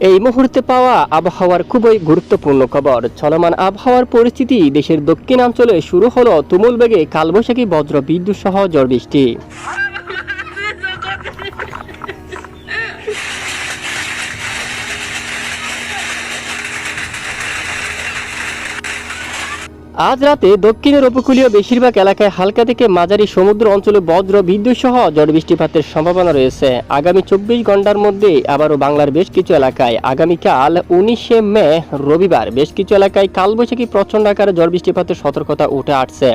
এই মুহূর্তে পাওয়া আবহাওয়ার খুবই গুরুত্বপূর্ণ খবর। চলমান আবহাওয়ার পরিস্থিতি দেশের দক্ষিণাঞ্চলে শুরু হলো তুমুল বেগে কালবৈশাখী বজ্র বিদ্যুৎ সহ ঝড় বৃষ্টি। আজ রাতে দক্ষিণের উপকূলীয় বেশিরভাগ এলাকায় হালকা থেকে মাঝারি সমুদ্র অঞ্চলে বজ্র, বিদ্যুৎ সহ ঝড় বৃষ্টিপাতের সম্ভাবনা রয়েছে। আগামী চব্বিশ ঘণ্টার মধ্যে আবারও বাংলার বেশ কিছু এলাকায় আগামীকাল উনিশে মে, রবিবার বেশ কিছু এলাকায় কালবৈশাখী প্রচণ্ড আকারে ঝড় বৃষ্টিপাতের সতর্কতা উঠে আসছে।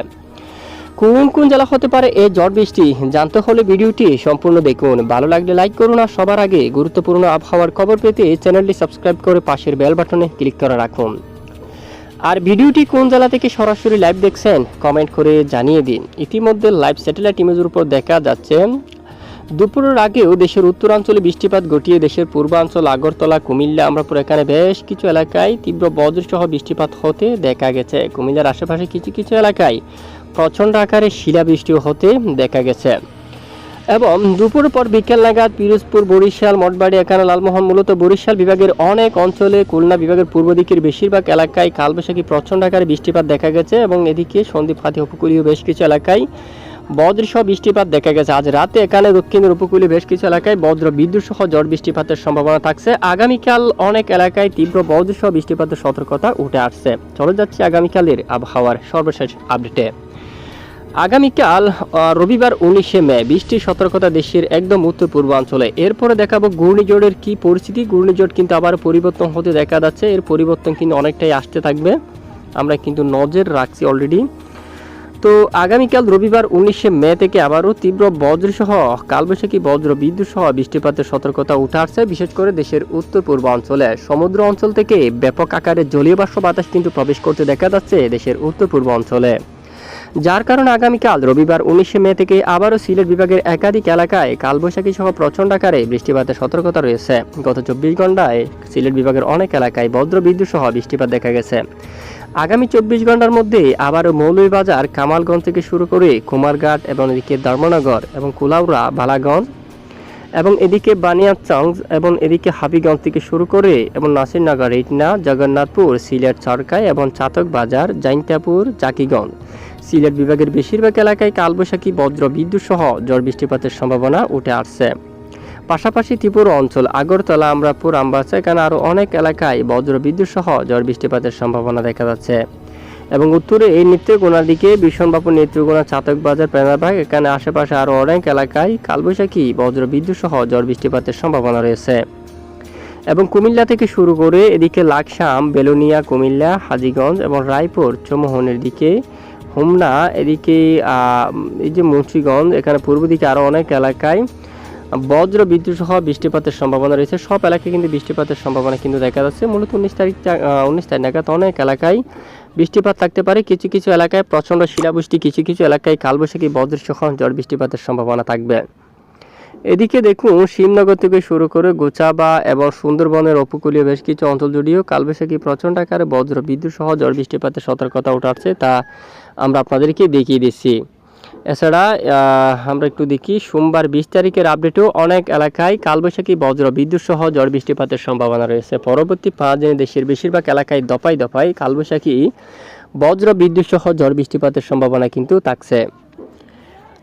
কোন কোন জেলা হতে পারে এই ঝড় বৃষ্টি জানতে হলে ভিডিওটি সম্পূর্ণ দেখুন। ভালো লাগলে লাইক করুন আর সবার আগে গুরুত্বপূর্ণ আবহাওয়ার খবর পেতে চ্যানেলটি সাবস্ক্রাইব করে পাশের বেল বাটনে ক্লিক করে রাখুন। আর ভিডিওটি কোন জেলা থেকে সরাসরি লাইভ দেখছেন কমেন্ট করে জানিয়ে দিন। ইতিমধ্যে লাইভ স্যাটেলাইট ইমেজের উপর দেখা যাচ্ছে, দুপুরের আগেও দেশের উত্তরাঞ্চলে বৃষ্টিপাত ঘটিয়ে দেশের পূর্বাঞ্চল আগরতলা, কুমিল্লা, আমরাপুর, এখানে বেশ কিছু এলাকায় তীব্র বজ্রসহ বৃষ্টিপাত হতে দেখা গেছে। কুমিল্লার আশেপাশে কিছু কিছু এলাকায় প্রচণ্ড আকারে শিলাবৃষ্টিও হতে দেখা গেছে। এবং দুপুর পর বিকেল নাগাদ পিরোজপুর, বরিশাল মঠবাড়ি এখানে লালমোহন, মূলত বরিশাল বিভাগের অনেক অঞ্চলে খুলনা বিভাগের পূর্ব দিকের বেশিরভাগ এলাকায় কালবৈশাখী, প্রচণ্ড আকারে বৃষ্টিপাত দেখা গেছে এবং এদিকে সন্দ্বীপ হাতি উপকূলীয় বেশ কিছু এলাকায় বজ্রসহ বৃষ্টিপাত দেখা গেছে। আজ রাতে এখানে দক্ষিণের উপকূলে বেশ কিছু এলাকায় বজ্র বিদ্যুৎ সহ ঝড় বৃষ্টিপাতের সম্ভাবনা থাকছে। আগামীকাল অনেক এলাকায় তীব্র বজ্রসহ বৃষ্টিপাতের সতর্কতা উঠে আসছে। চলে যাচ্ছে আগামীকালের আবহাওয়ার সর্বশেষ আপডেটে। আগামীকাল রবিবার উনিশে মে, বৃষ্টির সতর্কতা দেশের একদম উত্তর পূর্বাঞ্চলে এরপরে দেখাবো ঘূর্ণিঝড়ের কি পরিস্থিতি। ঘূর্ণিঝড় কিন্তু আবার পরিবর্তন হতে দেখা যাচ্ছে। এর পরিবর্তন কিন্তু অনেকটাই আসতে থাকবে। আমরা কিন্তু নজর রাখছি অলরেডি তো আগামীকাল রবিবার উনিশে মে থেকে আবারও তীব্র বজ্রসহ, কালবৈশাখী বজ্র, বিদ্যুৎ সহ বৃষ্টিপাতের সতর্কতা উঠে আসছে। বিশেষ করে দেশের উত্তর পূর্বাঞ্চলে সমুদ্র অঞ্চল থেকে ব্যাপক আকারে জলীয় বাষ্প বাতাস কিন্তু প্রবেশ করতে দেখা যাচ্ছে দেশের উত্তর পূর্ব অঞ্চলে যার কারণে আগামীকাল রবিবার উনিশে মে থেকে আবারও সিলেট বিভাগের একাধিক এলাকায় কালবৈশাখী সহ প্রচণ্ড আকারে বৃষ্টিপাতের সতর্কতা রয়েছে। গত চব্বিশ ঘন্টায় সিলেট বিভাগের অনেক এলাকায় বজ্র, বিদ্যুৎ সহ বৃষ্টিপাত দেখা গেছে। আগামী চব্বিশ ঘণ্টার মধ্যে আবারও মৌলভীবাজার, কামালগঞ্জ থেকে শুরু করে কুমারঘাট এবং এদিকে ধর্মনগর এবং কুলাউড়া, বালাগঞ্জ এবং এদিকে বানিয়াচংস এবং এদিকে হাবিগঞ্জ থেকে শুরু করে এবং নাসিরনগর ইটনা জগন্নাথপুর, সিলেট, সরকাই এবং চাতক বাজার জাইন্তাপুর জাকিগঞ্জ সিলেট বিভাগের বেশিরভাগ এলাকায় কালবৈশাখী, বজ্র, বিদ্যুৎ সহ ঝড় বৃষ্টিপাতের সম্ভাবনা উঠে আসছে। পাশাপাশি ত্রিপুরা অঞ্চল, আগরতলা, আমরাপুর, আমবাসা এখানে আরও অনেক এলাকায় বজ্র, বিদ্যুৎ সহ ঝড় বৃষ্টিপাতের সম্ভাবনা দেখা যাচ্ছে। এবং উত্তরে এই নেত্রকোনার দিকে ভীষণবাপুর নেত্রকোনা চাতক বাজার প্রেমারবাগ এখানে আশেপাশে আরও অনেক এলাকায় কালবৈশাখী, বজ্র, বিদ্যুৎ সহ ঝড় বৃষ্টিপাতের সম্ভাবনা রয়েছে। এবং কুমিল্লা থেকে শুরু করে এদিকে লাকসাম, বেলুনিয়া, কুমিল্লা, হাজীগঞ্জ এবং রায়পুর, চৌমোহনের দিকে হোমনা, এদিকে এই যে মুন্সিগঞ্জ, এখানে পূর্ব দিকে আরও অনেক এলাকায় বজ্র বিদ্যুৎ সহ বৃষ্টিপাতের সম্ভাবনা রয়েছে। সব এলাকায় কিন্তু বৃষ্টিপাতের সম্ভাবনা কিন্তু দেখা যাচ্ছে। মূলত উনিশ তারিখ উনিশ তারিখ নাগাদ অনেক এলাকায় বৃষ্টিপাত থাকতে পারে। কিছু কিছু এলাকায় প্রচণ্ড শিলাবৃষ্টি, কিছু কিছু এলাকায় কালবৈশাখী বজ্রসহ ঝড় বৃষ্টিপাতের সম্ভাবনা থাকবে। এদিকে দেখুন, শিবনগর থেকে শুরু করে গোচাবা এবং সুন্দরবনের উপকূলীয় বেশ কিছু অঞ্চল জুড়েও কালবৈশাখী প্রচণ্ড আকারে বজ্র, বিদ্যুৎ সহ ঝড় বৃষ্টিপাতের সতর্কতা উঠাচ্ছে তা আমরা আপনাদেরকে দেখিয়ে দিচ্ছি। এছাড়া আমরা একটু দেখি, সোমবার বিশ তারিখের আপডেটেও অনেক এলাকায় কালবৈশাখী বজ্র, বিদ্যুৎ সহ ঝড় বৃষ্টিপাতের সম্ভাবনা রয়েছে। পরবর্তী পাঁচ দিনে দেশের বেশিরভাগ এলাকায় দফায় দফায় কালবৈশাখী বজ্র, বিদ্যুৎ সহ ঝড় বৃষ্টিপাতের সম্ভাবনা কিন্তু থাকছে।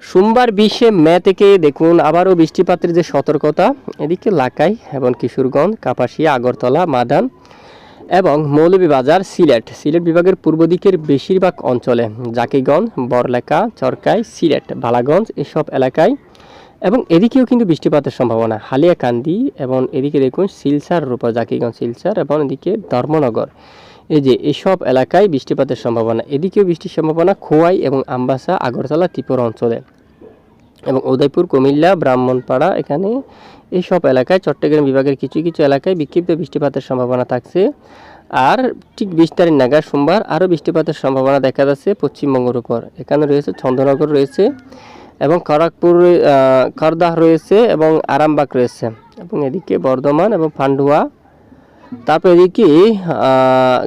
সোমবার বিশে মে থেকে দেখুন আবারও বৃষ্টিপাতের যে সতর্কতা, এদিকে লাকাই এবং কিশোরগঞ্জ, কাপাসিয়া, আগরতলা, মাদান এবং মৌলভীবাজার, সিলেট। সিলেট বিভাগের পূর্ব দিকের বেশিরভাগ অঞ্চলে জাকিগঞ্জ বরলেখা চরকাই, সিলেট, বালাগঞ্জ এসব এলাকায় এবং এদিকেও কিন্তু বৃষ্টিপাতের সম্ভাবনা। হালিয়াকান্দি এবং এদিকে দেখুন শিলসার রূপা জাকিগঞ্জ শিলসার এবং এদিকে ধর্মনগর। এই যে এসব এলাকায় বৃষ্টিপাতের সম্ভাবনা। এদিকেও বৃষ্টির সম্ভাবনা খোয়াই এবং আমবাসা আগরতলা ত্রিপুরা অঞ্চলে। এবং উদয়পুর কুমিল্লা ব্রাহ্মণপাড়া এখানে এইসব এলাকায় চট্টগ্রাম বিভাগের কিছু কিছু এলাকায় বিক্ষিপ্ত বৃষ্টিপাতের সম্ভাবনা থাকছে। আর ঠিক বিশ তারিখ নাগাদ সোমবার আরও বৃষ্টিপাতের সম্ভাবনা দেখা যাচ্ছে পশ্চিমবঙ্গের উপর। এখানে রয়েছে চন্দ্রনগর রয়েছে এবং খড়গপুর আহ, খড়দাহ রয়েছে এবং আরামবাগ রয়েছে। এবং এদিকে বর্ধমান এবং পান্ডুয়া তারপর এদিকে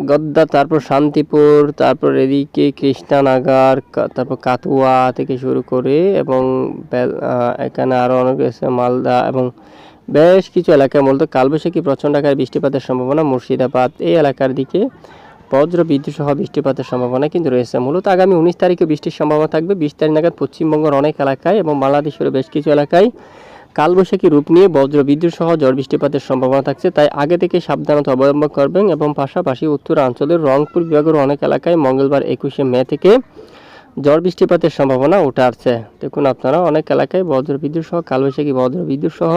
গদ্দা তারপর শান্তিপুর, তারপর এদিকে কৃষ্ণানগর তারপর কাতুয়া থেকে শুরু করে এবং এখানে আরও অনেক রয়েছে, মালদা এবং বেশ কিছু এলাকায় মূলত কালবৈশাখী, প্রচণ্ড আকারে বৃষ্টিপাতের সম্ভাবনা। মুর্শিদাবাদ, এই এলাকার দিকে বজ্র বিদ্যুৎ সহ বৃষ্টিপাতের সম্ভাবনা কিন্তু রয়েছে। মূলত আগামী উনিশ তারিখে বৃষ্টির সম্ভাবনা থাকবে। বিশ তারিখ নাগাদ পশ্চিমবঙ্গের অনেক এলাকায় এবং বাংলাদেশের বেশ কিছু এলাকায় কালবৈশাখী রূপ নিয়ে বজ্র বিদ্যুৎ সহ ঝড় বৃষ্টিপাতের সম্ভাবনা থাকছে, তাই আগে থেকে সাবধানতা অবলম্বন করবেন এবং পাশাপাশি উত্তরাঞ্চলের রংপুর বিভাগের অনেক এলাকায় মঙ্গলবার একুশে মে থেকে ঝড় বৃষ্টিপাতের সম্ভাবনা উঠে আসছে। দেখুন আপনারা অনেক এলাকায় বজ্র বিদ্যুৎ সহ, কালবৈশাখী বজ্র বিদ্যুৎ সহ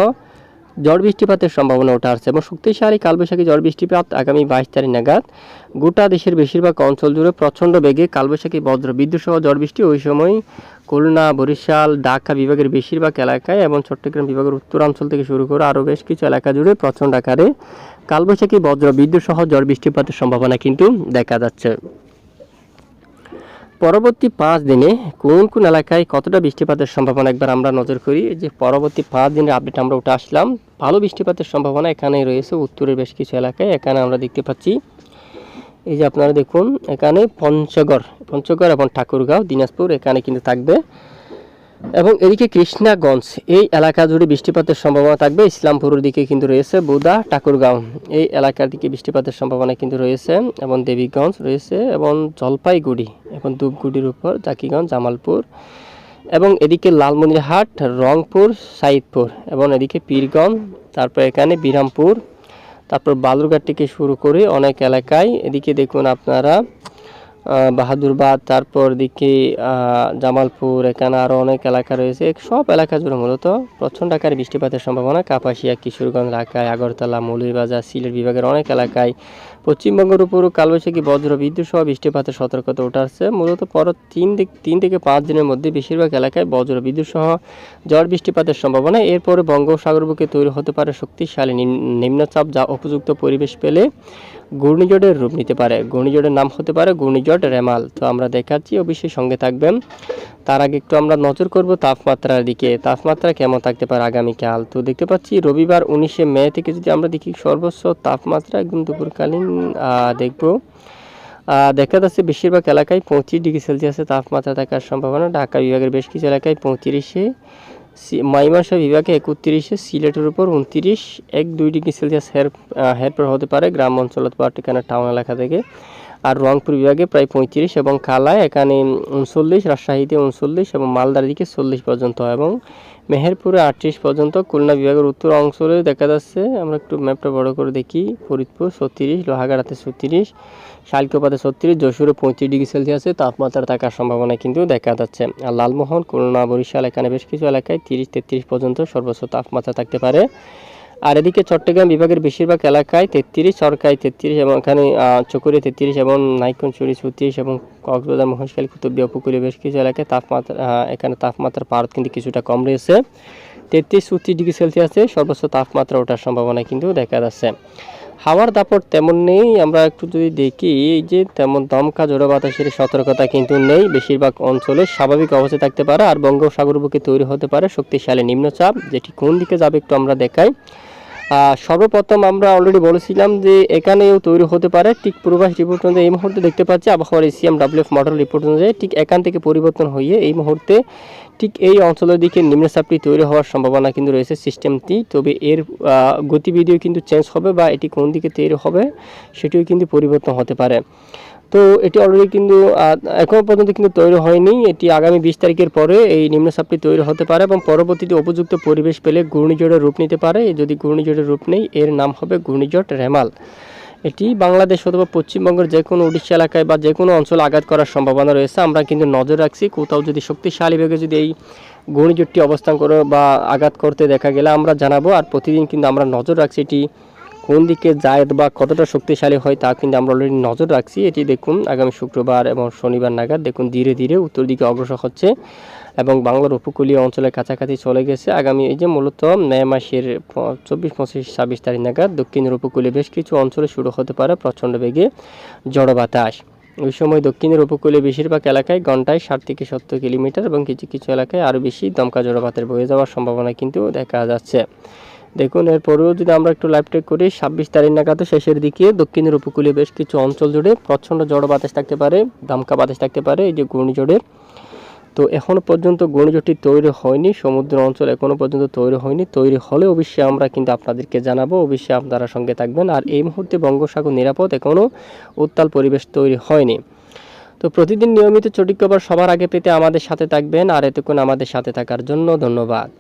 ঝড় বৃষ্টিপাতের সম্ভাবনা ওঠা আসছে এবং শক্তিশালী কালবৈশাখী ঝড় বৃষ্টিপাত আগামী বাইশ তারিখ নাগাদ গোটা দেশের বেশিরভাগ অঞ্চল জুড়ে প্রচণ্ড বেগে কালবৈশাখী বজ্র বিদ্যুৎ সহ ঝড় বৃষ্টি ওই সময় খুলনা, বরিশাল, ঢাকা বিভাগের বেশিরভাগ এলাকায় এবং চট্টগ্রাম বিভাগের উত্তরাঞ্চল থেকে শুরু করে আরও বেশ কিছু এলাকা জুড়ে প্রচণ্ড আকারে কালবৈশাখী বজ্র বিদ্যুৎ সহ ঝড় বৃষ্টিপাতের সম্ভাবনা কিন্তু দেখা যাচ্ছে। পরবর্তী পাঁচ দিনে কোন কোন এলাকায় কতটা বৃষ্টিপাতের সম্ভাবনা, একবার আমরা নজর করি যে পরবর্তী পাঁচ দিনের আপডেট আমরা উঠে আসলাম, ভালো বৃষ্টিপাতের সম্ভাবনা এখানেই রয়েছে, উত্তরের বেশ কিছু এলাকায়, এখানে আমরা দেখতে পাচ্ছি। এই যে আপনারা দেখুন, এখানে পঞ্চগড় পঞ্চগড় এবং ঠাকুরগাঁও, দিনাজপুর এখানে কিন্তু থাকবে। এবং এদিকে কৃষ্ণাগঞ্জ, এই এলাকা জুড়ে বৃষ্টিপাতের সম্ভাবনা থাকবে। ইসলামপুরের দিকে কিন্তু রয়েছে বুদা, ঠাকুরগাঁও। এই এলাকার দিকে বৃষ্টিপাতের সম্ভাবনা কিন্তু রয়েছে এবং দেবীগঞ্জ রয়েছে এবং জলপাইগুড়ি এবং ধূপগুড়ির উপর, জাকিগঞ্জ, জামালপুর এবং এদিকে লালমনিরহাট, রংপুর, সাইদপুর এবং এদিকে পীরগঞ্জ, তারপর এখানে বিরামপুর, তারপর বালুরঘাট থেকে শুরু করে অনেক এলাকায়। এদিকে দেখুন আপনারা বাহাদুরবাদ তারপর দিকে জামালপুর, এখানে আরও অনেক এলাকা রয়েছে। সব এলাকা জুড়ে মূলত প্রচণ্ড আকারে বৃষ্টিপাতের সম্ভাবনা। কাপাসিয়া, কিশোরগঞ্জ ঢাকায় আগরতলা, মৌলভীবাজার, সিলেট বিভাগের অনেক এলাকায় পশ্চিমবঙ্গের উপরও কালবৈশাখী বজ্র, বিদ্যুৎ সহ বৃষ্টিপাতের সতর্কতা উঠে আসছে মূলত পর তিন তিন থেকে পাঁচ দিনের মধ্যে বেশিরভাগ এলাকায় বজ্র, বিদ্যুৎ সহ ঝড় বৃষ্টিপাতের সম্ভাবনা। এরপরে বঙ্গোপসাগর বুকে তৈরি হতে পারে শক্তিশালী নিম্ন- নিম্নচাপ, যা উপযুক্ত পরিবেশ পেলে ঘূর্ণিঝড়ের রূপ নিতে পারে। ঘূর্ণিঝড়ের নাম হতে পারে ঘূর্ণিঝড় রেমাল। তো আমরা দেখাচ্ছি, অবশ্যই সঙ্গে থাকবেন। তার আগে একটু আমরা নজর করব তাপমাত্রার দিকে। তাপমাত্রা কেমন থাকতে পারে আগামীকাল? তো দেখতে পাচ্ছি, রবিবার উনিশে মে থেকে যদি আমরা দেখি সর্বোচ্চ তাপমাত্রা একদম দুপুরকালীন দেখব। দেখা যাচ্ছে বেশিরভাগ এলাকায় পঁচিশ ডিগ্রি সেলসিয়াসের তাপমাত্রা থাকার সম্ভাবনা। ঢাকা বিভাগের বেশ কিছু এলাকায় পঁয়ত্রিশে মাইমাসা বিভাগে একত্রিশে, সিলেটের উপর উনত্রিশ, এক দুই ডিগ্রি সেলসিয়াস হের হেরপর হতে পারে গ্রাম অঞ্চলত বা ঠিকানা, টাউন এলাকা থেকে। আর রংপুর বিভাগে প্রায় পঁয়ত্রিশ এবং কালায় এখানে উনচল্লিশ, রাজশাহীতে উনচল্লিশ এবং মালদার দিকে চল্লিশ পর্যন্ত এবং মেহেরপুরে আটত্রিশ পর্যন্ত, খুলনা বিভাগের উত্তর অঞ্চলে দেখা যাচ্ছে। আমরা একটু ম্যাপটা বড় করে দেখি। ফরিদপুর ছত্রিশ, লোহাগাড়াতে ছত্রিশ, শালকোপাতে ছত্রিশ, যশোরে পঁয়ত্রিশ ডিগ্রি সেলসিয়াসে তাপমাত্রা থাকার সম্ভাবনা কিন্তু দেখা যাচ্ছে। আর লালমোহন, খুলনা, বরিশাল এখানে বেশ কিছু এলাকায় তিরিশ, তেত্রিশ পর্যন্ত সর্বোচ্চ তাপমাত্রা থাকতে পারে। আর এদিকে চট্টগ্রাম বিভাগের বেশিরভাগ এলাকায় তেত্রিশ, সরকারি তেত্রিশ এবং এখানে চকুরে তেত্রিশ এবং নাইকনচুরি ছত্রিশ এবং কক্সবাজার, মহেশখালী, কুতুবদিয়া উপকূলীয় বেশ কিছু এলাকায় তাপমাত্রা এখানে তাপমাত্রার পারদ কিন্তু কিছুটা কম রয়েছে। তেত্রিশ চৌত্রিশ ডিগ্রি সেলসিয়াসে সর্বোচ্চ তাপমাত্রা ওঠার সম্ভাবনা কিন্তু দেখা যাচ্ছে। হাওয়ার দাপট তেমন নেই, আমরা একটু যদি দেখি যে তেমন দমকা জোড়া বাতাসের সতর্কতা কিন্তু নেই। বেশিরভাগ অঞ্চলে স্বাভাবিক অবস্থায় থাকতে পারে, আর বঙ্গোপসাগর বুকে তৈরি হতে পারে শক্তিশালী নিম্নচাপ, যেটি কোন দিকে যাবে একটু আমরা দেখাই। সর্বপ্রথম আমরা অলরেডি বলেছিলাম যে এখানেও তৈরি হতে পারে, ঠিক পূর্বাস রিপোর্ট অনুযায়ী এই মুহূর্তে দেখতে পাচ্ছি, আবহাওয়ার এসিএম ডাব্লিউএফ মডেল রিপোর্ট অনুযায়ী ঠিক এখান থেকে পরিবর্তন হয়ে এই মুহূর্তে ঠিক এই অঞ্চলের দিকে নিম্নচাপটি তৈরি হওয়ার সম্ভাবনা কিন্তু রয়েছে সিস্টেমটি তবে এর গতিবিধিও কিন্তু চেঞ্জ হবে বা এটি কোন দিকে তৈরি হবে, সেটিও কিন্তু পরিবর্তন হতে পারে। তো এটি অলরেডি কিন্তু আহ, এখনও পর্যন্ত কিন্তু তৈরি হয়নি। এটি আগামী বিশ তারিখের পরে এই নিম্নচাপটি তৈরি হতে পারে এবং পরবর্তীতে উপযুক্ত পরিবেশ পেলে ঘূর্ণিঝড়ের রূপ নিতে পারে। যদি ঘূর্ণিঝড়ের রূপ নেই এর নাম হবে ঘূর্ণিঝড় রেমাল। এটি বাংলাদেশ অথবা পশ্চিমবঙ্গের যে কোনো উড়িষ্যা এলাকায় বা যে কোনো অঞ্চলে আঘাত করার সম্ভাবনা রয়েছে। আমরা কিন্তু নজর রাখছি কোথাও যদি শক্তিশালী বেগে যদি এই ঘূর্ণিঝড়টি অবস্থান করে বা আঘাত করতে দেখা গেলে আমরা জানাব। আর প্রতিদিন কিন্তু আমরা নজর রাখছি এটি কোন দিকে যায় বা কতটা শক্তিশালী হয় তা কিন্তু আমরা অলরেডি নজর রাখছি। এটি দেখুন, আগামী শুক্রবার এবং শনিবার নাগাদ দেখুন ধীরে ধীরে উত্তর দিকে অগ্রসর হচ্ছে এবং বাংলার উপকূলীয় অঞ্চলের কাছাকাছি চলে গেছে। আগামী এই যে মূলত মে মাসের চব্বিশ, পঁচিশ, ছাব্বিশ তারিখ নাগাদ দক্ষিণের উপকূলে বেশ কিছু অঞ্চলে শুরু হতে পারে প্রচণ্ড বেগে জড় বাতাস। ওই সময় দক্ষিণের উপকূলে বেশিরভাগ এলাকায় ঘন্টায় ষাট থেকে সত্তর কিলোমিটার এবং কিছু কিছু এলাকায় আরও বেশি দমকা জড়বাতের বয়ে যাওয়ার সম্ভাবনা কিন্তু দেখা যাচ্ছে। দেখুন, এরপরেও যদি আমরা একটু লাইভ টেক করি, ছাব্বিশ তারিখ নাগাদ শেষের দিকে দক্ষিণের উপকূলে বেশ কিছু অঞ্চল জুড়ে প্রচণ্ড জড় বাতাস থাকতে পারে, দমকা বাতাস থাকতে পারে, এই যে ঘূর্ণিঝড়ের তো এখনও পর্যন্ত ঘূর্ণিঝড়টি তৈরি হয়নি, সমুদ্র অঞ্চল এখনও পর্যন্ত তৈরি হয়নি। তৈরি হলে অবশ্যই আমরা কিন্তু আপনাদেরকে জানাব, অবশ্যই আপনারা সঙ্গে থাকবেন। আর এই মুহূর্তে বঙ্গোপসাগর নিরাপদ এখনও উত্তাল পরিবেশ তৈরি হয়নি। তো প্রতিদিন নিয়মিত সঠিক খবর সবার আগে পেতে আমাদের সাথে থাকবেন। আর এতক্ষণ আমাদের সাথে থাকার জন্য ধন্যবাদ।